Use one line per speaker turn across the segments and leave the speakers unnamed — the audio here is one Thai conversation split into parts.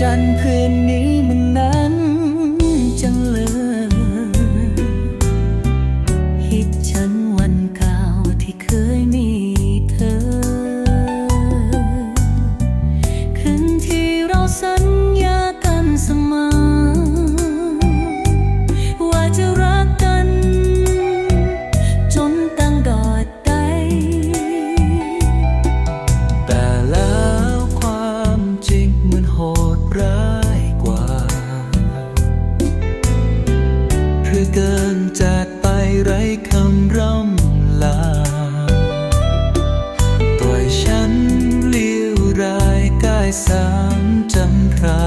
จันพื้น จากไปไร้คำร่ำลา ปล่อยฉันเลี้ยวรายกายสามจำพรา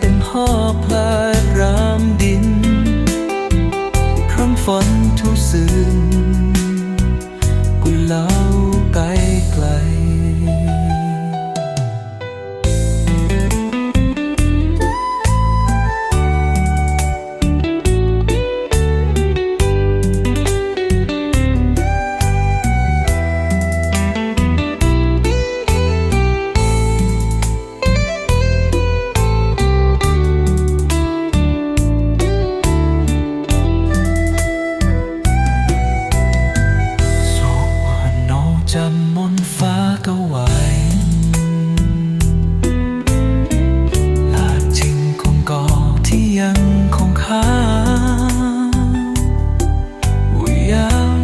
เป็นพ่อพลายรามดิน ครั้งฝน จำมนฟ้าก็ไหวลาดจริงของก่อที่ยังคงค้างวิยาว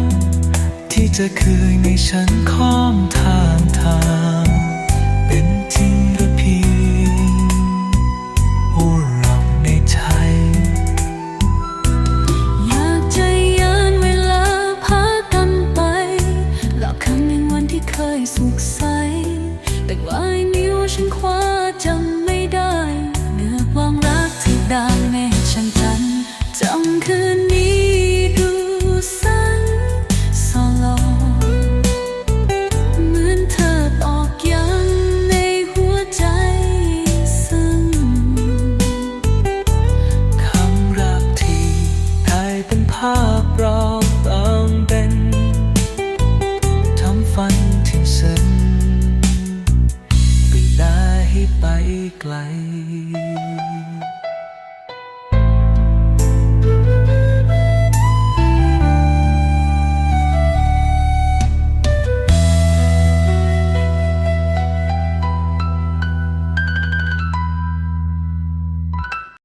ที่จะคืนในฉันข้อมทางทาง
แต่ลายนิ้วฉันคว้าจำไม่ได้ เนื้อความรักที่ดางเนฉันจันจำคืน
ไปไกล